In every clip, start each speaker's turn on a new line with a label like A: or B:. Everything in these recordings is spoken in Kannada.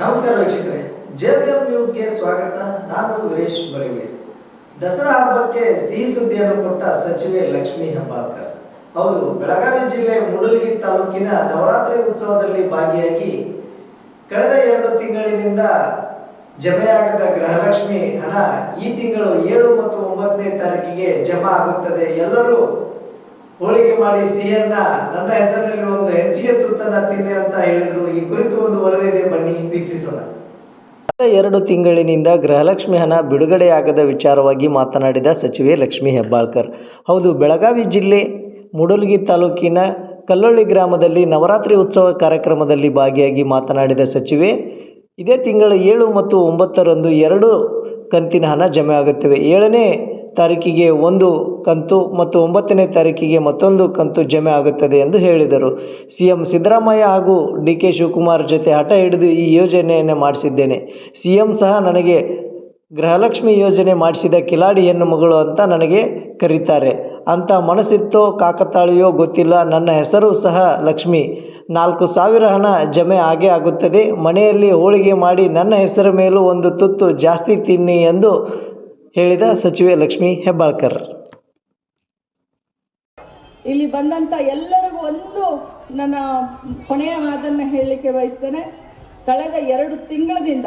A: ನಮಸ್ಕಾರ ವೀಕ್ಷಕರೇ ಜೆಬಿಎಂ ನ್ಯೂಸ್ಗೆ ಸ್ವಾಗತ. ನಾನು ವೀರೇಶ್ ಬಳಿಗೇರಿ ದಸರಾ ಹಬ್ಬಕ್ಕೆ ಸಿಹಿ ಸುದ್ದಿಯನ್ನು ಕೊಟ್ಟ ಸಚಿವೆ ಲಕ್ಷ್ಮೀ ಹೆಬ್ಬಾಳ್ಕರ್. ಹೌದು, ಬೆಳಗಾವಿ ಜಿಲ್ಲೆ ಮೂಡಲಗಿ ತಾಲೂಕಿನ ನವರಾತ್ರಿ ಉತ್ಸವದಲ್ಲಿ ಭಾಗಿಯಾಗಿ ಕಳೆದ ಎರಡು ತಿಂಗಳಿನಿಂದ ಜಮೆಯಾಗದ ಗೃಹಲಕ್ಷ್ಮಿ ಹಣ ಈ ತಿಂಗಳು ಏಳು ಮತ್ತು ಒಂಬತ್ತನೇ ತಾರೀಕಿಗೆ ಜಮಾ ಆಗುತ್ತದೆ. ಎಲ್ಲರೂ ಹೋಳಿಗೆ ಮಾಡಿ ಸಿಹಿಯನ್ನ, ನನ್ನ ಹೆಸರಿನಲ್ಲಿ ಒಂದು ಹೆಚ್ಚಿಗೆ ತುತ್ತನ್ನ ತಿನ್ನಿ ಅಂತ ಹೇಳಿದ್ರು. ಈ ಕುರಿತು ಒಂದು ವರದಿ ಇದೆ ಬನ್ನಿ ವೀಕ್ಷಿಸೋಣ.
B: ಎರಡು ತಿಂಗಳಿನಿಂದ ಗೃಹಲಕ್ಷ್ಮಿ ಹಣ ಬಿಡುಗಡೆಯಾಗದ ವಿಚಾರವಾಗಿ ಮಾತನಾಡಿದ ಸಚಿವೆ ಲಕ್ಷ್ಮಿ ಹೆಬ್ಬಾಳ್ಕರ್. ಹೌದು, ಬೆಳಗಾವಿ ಜಿಲ್ಲೆ ಮೂಡಲಗಿ ತಾಲೂಕಿನ ಕಲ್ಲೊಳ್ಳಿ ಗ್ರಾಮದಲ್ಲಿ ನವರಾತ್ರಿ ಉತ್ಸವ ಕಾರ್ಯಕ್ರಮದಲ್ಲಿ ಭಾಗಿಯಾಗಿ ಮಾತನಾಡಿದ ಸಚಿವೆ, ಇದೇ ತಿಂಗಳ ಏಳು ಮತ್ತು ಒಂಬತ್ತರಂದು ಎರಡು ಕಂತಿನ ಹಣ ಜಮೆ ಆಗುತ್ತವೆ. ಏಳನೇ ತಾರೀಕಿಗೆ ಒಂದು ಕಂತು ಮತ್ತು ಒಂಬತ್ತನೇ ತಾರೀಕಿಗೆ ಮತ್ತೊಂದು ಕಂತು ಜಮೆ ಆಗುತ್ತದೆ ಎಂದು ಹೇಳಿದರು. ಸಿ ಎಂ ಸಿದ್ದರಾಮಯ್ಯ ಹಾಗೂ ಡಿ ಕೆ ಶಿವಕುಮಾರ್ ಜೊತೆ ಹಠ ಹಿಡಿದು ಈ ಯೋಜನೆಯನ್ನು ಮಾಡಿಸಿದ್ದೇನೆ. ಸಿ ಎಂ ಸಹ ನನಗೆ ಗೃಹಲಕ್ಷ್ಮಿ ಯೋಜನೆ ಮಾಡಿಸಿದ ಕಿಲಾಡಿ ಹೆಣ್ಣು ಮಗಳು ಅಂತ ನನಗೆ ಕರೀತಾರೆ. ಅಂತ ಮನಸ್ಸಿತ್ತೋ ಕಾಕತಾಳಿಯೋ ಗೊತ್ತಿಲ್ಲ. ನನ್ನ ಹೆಸರು ಸಹ ಲಕ್ಷ್ಮಿ. ನಾಲ್ಕು ಸಾವಿರ ಹಣ ಜಮೆ ಆಗೇ ಆಗುತ್ತದೆ. ಮನೆಯಲ್ಲಿ ಹೋಳಿಗೆ ಮಾಡಿ ನನ್ನ ಹೆಸರ ಮೇಲೂ ಒಂದು ತುತ್ತು ಜಾಸ್ತಿ ತಿನ್ನಿ ಎಂದು ಹೇಳಿದ ಸಚಿವೆ ಲಕ್ಷ್ಮೀ ಹೆಬ್ಬಾಳ್ಕರ್.
C: ಇಲ್ಲಿ ಬಂದಂಥ ಎಲ್ಲರಿಗೂ ಒಂದು ನನ್ನ ಕೊನೆಯ ಮಾತನ್ನು ಹೇಳಲಿಕ್ಕೆ ಬಯಸ್ತೇನೆ. ಕಳೆದ ಎರಡು ತಿಂಗಳದಿಂದ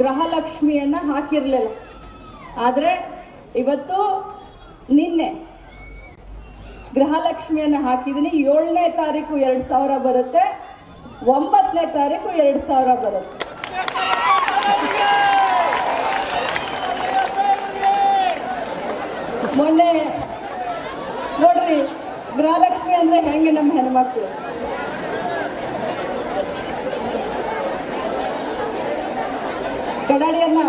C: ಗೃಹಲಕ್ಷ್ಮಿಯನ್ನು ಹಾಕಿರಲಿಲ್ಲ. ಆದರೆ ಇವತ್ತು ನಿನ್ನೆ ಗೃಹಲಕ್ಷ್ಮಿಯನ್ನು ಹಾಕಿದ್ದೀನಿ ಏಳನೇ ತಾರೀಕು ಎರಡು ಸಾವಿರ ಬರುತ್ತೆ. ಒಂಬತ್ತನೇ ತಾರೀಕು ಎರಡು ಸಾವಿರ ಬರುತ್ತೆ. ಮೊನ್ನೆ ನೋಡ್ರಿ ಗೃಹಲಕ್ಷ್ಮಿ ಅಂದ್ರೆ ಹೆಂಗೆ ನಮ್ಮ ಹೆಣ್ಮಕ್ಳು? ಕಡಾಡಿಯನ್ನ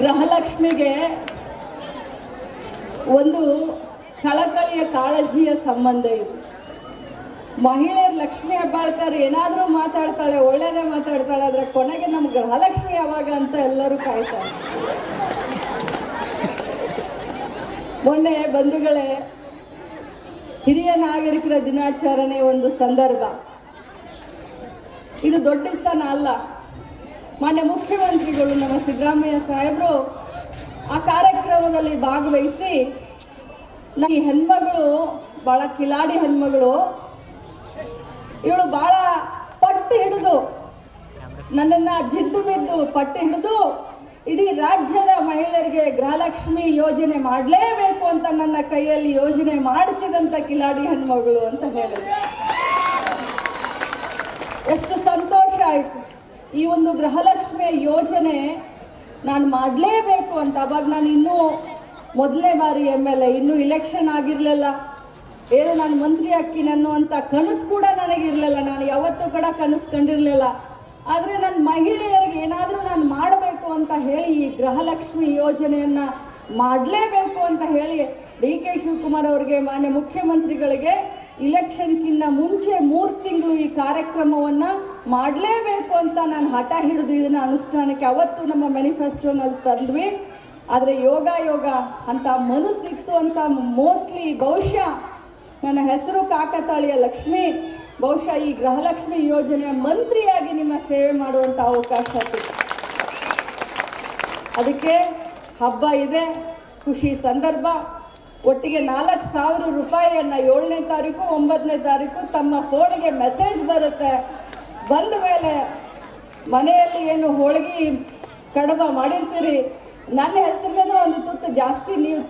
C: ಗೃಹಲಕ್ಷ್ಮಿಗೆ ಒಂದು ಕಳಕಳಿಯ ಕಾಳಜಿಯ ಸಂಬಂಧ ಇದೆ. ಮಹಿಳೆಯರು ಲಕ್ಷ್ಮಿ ಹೆಬ್ಬಾಳ್ಕರ್ ಏನಾದರೂ ಮಾತಾಡ್ತಾಳೆ, ಒಳ್ಳೇದೇ ಮಾತಾಡ್ತಾಳೆ, ಆದರೆ ಕೊನೆಗೆ ನಮ್ಮ ಗೃಹಲಕ್ಷ್ಮಿ ಯಾವಾಗ ಅಂತ ಎಲ್ಲರೂ ಕಾಯ್ತಾರೆ. ಮೊನ್ನೆ ಬಂಧುಗಳೇ, ಹಿರಿಯ ನಾಗರಿಕರ ದಿನಾಚರಣೆ ಒಂದು ಸಂದರ್ಭ. ಇದು ದೊಡ್ಡ ಸ್ಥಾನ ಅಲ್ಲ. ಮಾನ್ಯ ಮುಖ್ಯಮಂತ್ರಿಗಳು ನಮ್ಮ ಸಿದ್ದರಾಮಯ್ಯ ಸಾಹೇಬರು ಆ ಕಾರ್ಯಕ್ರಮದಲ್ಲಿ ಭಾಗವಹಿಸಿ ನನ್ನ ಹೆಣ್ಮಗಳು ಭಾಳ ಕಿಲಾಡಿ ಹೆಣ್ಮಗಳು ಇವಳು ಬಹಳ ಪಟ್ಟು ಹಿಡಿದು ನನ್ನನ್ನ ಜಿದ್ದು ಬಿದ್ದು ಪಟ್ಟು ಹಿಡಿದು ಇಡೀ ರಾಜ್ಯದ ಮಹಿಳೆಯರಿಗೆ ಗೃಹಲಕ್ಷ್ಮಿ ಯೋಜನೆ ಮಾಡಲೇಬೇಕು ಅಂತ ನನ್ನ ಕೈಯಲ್ಲಿ ಯೋಜನೆ ಮಾಡಿಸಿದಂತ ಕಿಲಾಡಿ ಹೆಣ್ಮಗಳು ಅಂತ ಹೇಳಿದ್ರು. ಎಷ್ಟು ಸಂತೋಷ ಆಯಿತು. ಈ ಒಂದು ಗೃಹಲಕ್ಷ್ಮಿ ಯೋಜನೆ ನಾನು ಮಾಡಲೇಬೇಕು ಅಂತ. ಅವಾಗ ನಾನು ಇನ್ನೂ ಮೊದಲನೇ ಬಾರಿ ಎಂ ಎಲ್ ಎ, ಇನ್ನೂ ಇಲೆಕ್ಷನ್ ಆಗಿರಲಿಲ್ಲ. ಏನು ನಾನು ಮಂತ್ರಿ ಅಕ್ಕಿ ಅನ್ನುವಂಥ ಕನಸು ಕೂಡ ನನಗಿರಲಿಲ್ಲ. ನಾನು ಯಾವತ್ತೂ ಕೂಡ ಕನಸು ಕಂಡಿರಲಿಲ್ಲ. ಆದರೆ ನನ್ನ ಮಹಿಳೆಯರಿಗೆ ಏನಾದರೂ ನಾನು ಮಾಡಬೇಕು ಅಂತ ಹೇಳಿ ಈ ಗೃಹಲಕ್ಷ್ಮಿ ಯೋಜನೆಯನ್ನು ಮಾಡಲೇಬೇಕು ಅಂತ ಹೇಳಿ ಡಿ ಕೆ ಶಿವಕುಮಾರ್ ಅವರಿಗೆ, ಮಾನ್ಯ ಮುಖ್ಯಮಂತ್ರಿಗಳಿಗೆ ಇಲೆಕ್ಷನ್ಕಿನ್ನ ಮುಂಚೆ ಮೂರು ತಿಂಗಳು ಈ ಕಾರ್ಯಕ್ರಮವನ್ನು ಮಾಡಲೇಬೇಕು ಅಂತ ನಾನು ಹಠ ಹಿಡಿದು ಇದನ್ನು ಅನುಷ್ಠಾನಕ್ಕೆ ಅವತ್ತು ನಮ್ಮ ಮ್ಯಾನಿಫೆಸ್ಟೋನಲ್ಲಿ ತಂದ್ವಿ. ಆದರೆ ಯೋಗ ಯೋಗ ಅಂತ ಮನಸ್ಸಿತ್ತು ಅಂತ ಮೋಸ್ಟ್ಲಿ ಬಹುಶಃ ನನ್ನ ಹೆಸರು ಕಾಕತಾಳಿಯ ಲಕ್ಷ್ಮಿ. ಬಹುಶಃ ಈ ಗೃಹಲಕ್ಷ್ಮಿ ಯೋಜನೆಯ ಮಂತ್ರಿಯಾಗಿ ನಿಮ್ಮ ಸೇವೆ ಮಾಡುವಂಥ ಅವಕಾಶ ಸಿಗುತ್ತೆ ಅದಕ್ಕೆ ಹಬ್ಬ ಇದೆ, ಖುಷಿ ಸಂದರ್ಭ. ಒಟ್ಟಿಗೆ ನಾಲ್ಕು ಸಾವಿರ ರೂಪಾಯಿಯನ್ನು ಏಳನೇ ತಾರೀಕು, ಒಂಬತ್ತನೇ ತಾರೀಕು ತಮ್ಮ ಫೋನ್ಗೆ ಮೆಸೇಜ್ ಬರುತ್ತೆ. ಬಂದ ಮೇಲೆ ಮನೆಯಲ್ಲಿ ಏನು ಹೋಳಿಗೆ, ಕಡಬ ಮಾಡಿರ್ತೀರಿ. ನನ್ನ ಹೆಸರಲ್ಲೂ ಒಂದು ತುತ್ತು ಜಾಸ್ತಿ ನೀವು